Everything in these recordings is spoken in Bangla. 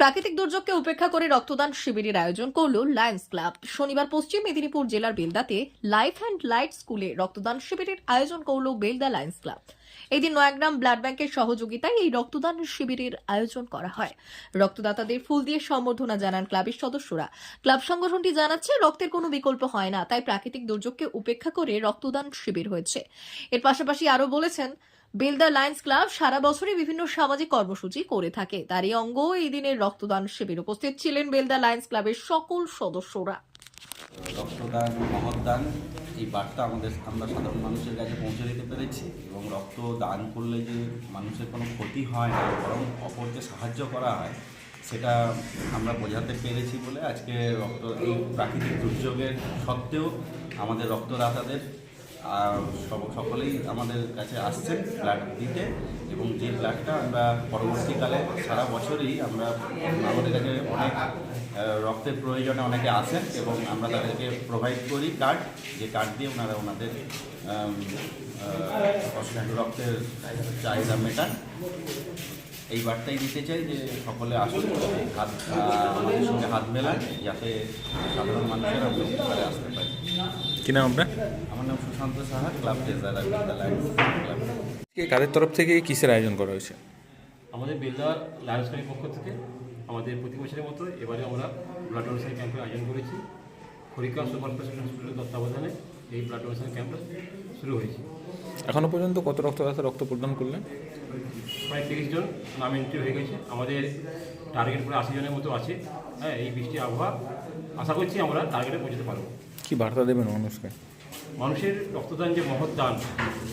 প্রাকৃতিক দুর্যোগকে উপেক্ষা করে রক্তদান শিবিরের আয়োজন করল লায়ন্স ক্লাব শনিবার পশ্চিম মেদিনীপুর জেলার বেলদাতে লাইফ অ্যান্ড লাইট স্কুলে রক্তদান শিবিরের আয়োজন করল বেলদা লায়ন্স ক্লাব এদিন নয়াগ্রাম ব্লাড ব্যাংকের সহযোগিতায় এই রক্তদান শিবিরের আয়োজন করা হয়। রক্তদাতাদের ফুল দিয়ে সম্বর্ধনা জানান ক্লাবের সদস্যরা। ক্লাব সংগঠনটি জানাচ্ছে, রক্তের কোনো বিকল্প হয় না, তাই প্রাকৃতিক দুর্যোগকে উপেক্ষা করে রক্তদান শিবির হয়েছে। এর পাশাপাশি আরও বলেছেন বেলদা লায়ন্স ক্লাব সারা বছরই বিভিন্ন সামাজিক কর্মসূচি করে থাকে। তারই অঙ্গ এই দিনের রক্তদান শিবির উপস্থিত ছিলেন বেলদা লায়ন্স ক্লাবের সকল সদস্যরা। রক্তদান, মহৎদান, এই বার্তা আমাদের, আমরা সাধারণ মানুষের কাছে পৌঁছে দিতে পেরেছি এবং রক্ত দান করলে যে মানুষের কোনো ক্ষতি হয় না, বরং অপরকে সাহায্য করা হয়, সেটা আমরা বোঝাতে পেরেছি বলে আজকে রক্ত, এই প্রাকৃতিক দুর্যোগের সত্ত্বেও আমাদের রক্তদাতাদের সব- সকলেই আমাদের কাছে আসছে ব্লাড দিতে এবং যে ব্লাডটা আমরা পরবর্তীকালে সারা বছরই আমরা আমাদের কাছে অনেক রক্তের প্রয়োজনে অনেকে আসেন এবং আমরা তাদেরকে প্রোভাইড করি কার্ড যে কার্ড দিয়ে ওনারা ওনাদের রক্তের চাহিদা মেটান। এই বার্তাই দিতে চাই যে সকলে আসুন, হাত আমাদের সঙ্গে হাত মেলান যাতে সাধারণ মানুষেরা আসতে পারে। কি নাম আপনার? আমার নাম সুশান্ত সাহা ক্লাব কাদের তরফ থেকে এই কিসের আয়োজন করা হয়েছে? আমাদের বেলদা লায়ন্স ক্লাবের পক্ষ থেকে আমাদের প্রতি বছরের মতো এবারে আমরা ব্লাড ডোনেশন ক্যাম্পের আয়োজন করেছি। হরিকা সুপার স্পেশাল হসপিটালের তত্ত্বাবধানে এই ব্লাড ডোনেশন ক্যাম্পটা শুরু হয়েছে। এখনও পর্যন্ত কত রক্তদাতা রক্ত প্রদান করলেন? প্রায় তিরিশ জন নাম এন্ট্রি হয়ে গেছে। আমাদের টার্গেট প্রায় আশি জনের মতো আছে। হ্যাঁ এই বৃষ্টি আবহাওয়া আশা করছি আমরা টার্গেটে পৌঁছতে পারব। কি বার্তা দেবেন মানুষকে? মানুষের রক্তদান যে মহৎ দান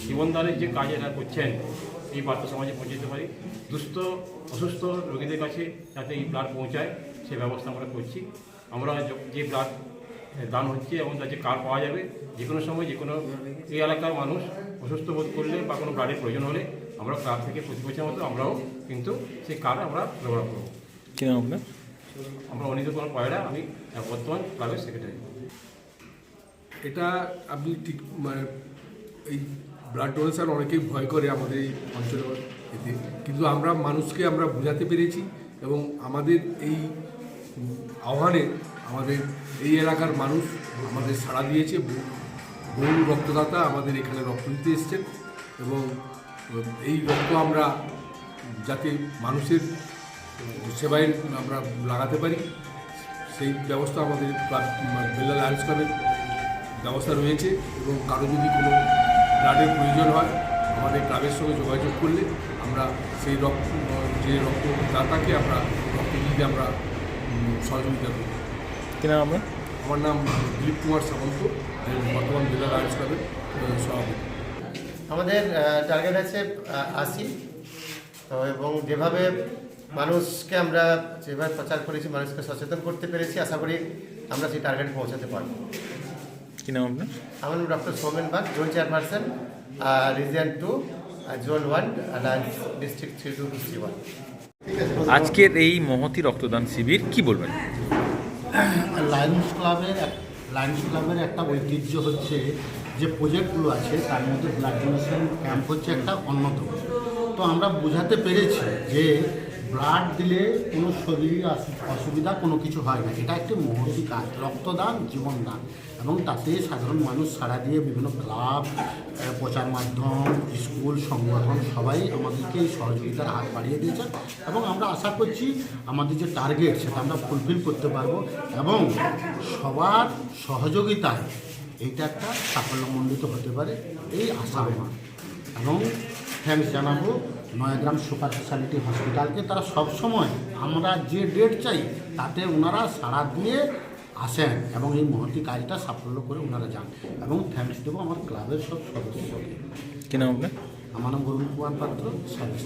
জীবনদানের যে কাজ এরা করছেন এই বার্তা সমাজে পৌঁছে দিতে পারি। দুস্থ অসুস্থ রোগীদের কাছে যাতে এই ব্লাড পৌঁছায় সে ব্যবস্থা আমরা করছি। আমরা য- ব্লাড দান হচ্ছে এবং তার যে কার্ড পাওয়া যাবে যে কোনো সময় যে কোনো এই এলাকার মানুষ অসুস্থ বোধ করলে বা কোনো ব্লাডের প্রয়োজন হলে আমরা ক্লাব থেকে প্রতি বছরের মতো আমরাও কিন্তু সেই কার্ড আমরা ব্যবহার করব। কি নাম আপনার? আমরা অনিত কুমার পয়রা আমি বর্তমান ক্লাবের সেক্রেটারি এটা আপনি ঠিক মানে এই ব্লাড ডোনেশন অনেকেই ভয় করে আমাদের এই অঞ্চলে এতে। কিন্তু আমরা মানুষকে আমরা বোঝাতে পেরেছি এবং আমাদের এই আহ্বানে আমাদের এই এলাকার মানুষ আমাদের সাড়া দিয়েছে। বহু- রক্তদাতা আমাদের এখানে রক্ত দিতে এসছেন এবং এই রক্ত আমরা যাতে মানুষের সেবায় আমরা লাগাতে পারি, সেই ব্যবস্থা আমাদের বেল্লা লায়ন্স ক্লাবের ব্যবস্থা রয়েছে এবং কারও যদি কোনো ব্লাডের প্রয়োজন হয় আমাদের ক্লাবের সঙ্গে যোগাযোগ করলে আমরা সেই রক্ত যে রক্তদাতাকে আমরা রক্ত দিতে আমরা সহযোগিতা করি কি নাম আপনার? আমার নাম দিলীপ কুমার সামন্ত আমি বর্তমান জেলা লায়ন্স ক্লাবের সভাপতি। আমাদের টার্গেট আছে আশি। তো এবং যেভাবে মানুষকে আমরা যেভাবে প্রচার করেছি মানুষকে সচেতন করতে পেরেছি আশা করি আমরা সেই টার্গেট পৌঁছাতে পারব। কি নাম আপনার? আমার নাম doctor Soumen Bag zone chairperson region two zone one district three two three one আজকের এই মহতি রক্তদান শিবির কি বলবেন? লায়ন্স ক্লাবের লায়ন্স ক্লাবের একটা ঐতিহ্য হচ্ছে যে প্রজেক্টগুলো আছে তার মধ্যে ব্লাড ডোনেশন ক্যাম্প হচ্ছে একটা অন্যতম। তো আমরা বোঝাতে পেরেছি যে ব্লাড দিলে কোনো শরীর অসুবিধা, কোনো কিছু হয় না। এটা একটি মহতি কাজ। রক্তদান, জীবনদান। এবং তাতে সাধারণ মানুষ সাড়া দিয়ে বিভিন্ন ক্লাব প্রচার মাধ্যম, স্কুল, সংগঠন, সবাই আমাদেরকে এই সহযোগিতার হাত বাড়িয়ে দিয়েছে। এবং আমরা আশা করছি আমাদের যে টার্গেট সেটা আমরা ফুলফিল করতে পারব। এবং সবার সহযোগিতায় এইটা একটা সাফল্যমণ্ডিত হতে পারে, এই আশা আমার। এবং থ্যাংকস জানাব। নয়াগ্রাম সুপার স্পেশালিটি হসপিটালকে তারা সবসময় আমরা যে ডেট চাই তাতে ওনারা সাড়া দিয়ে আসেন এবং এই মহতি কাজটা সাফল্য করে ওনারা যান এবং থ্যাংকস দেবো আমার ক্লাবের সব সদস্যকে। কেন আমার নাম Barun Kumar Patra service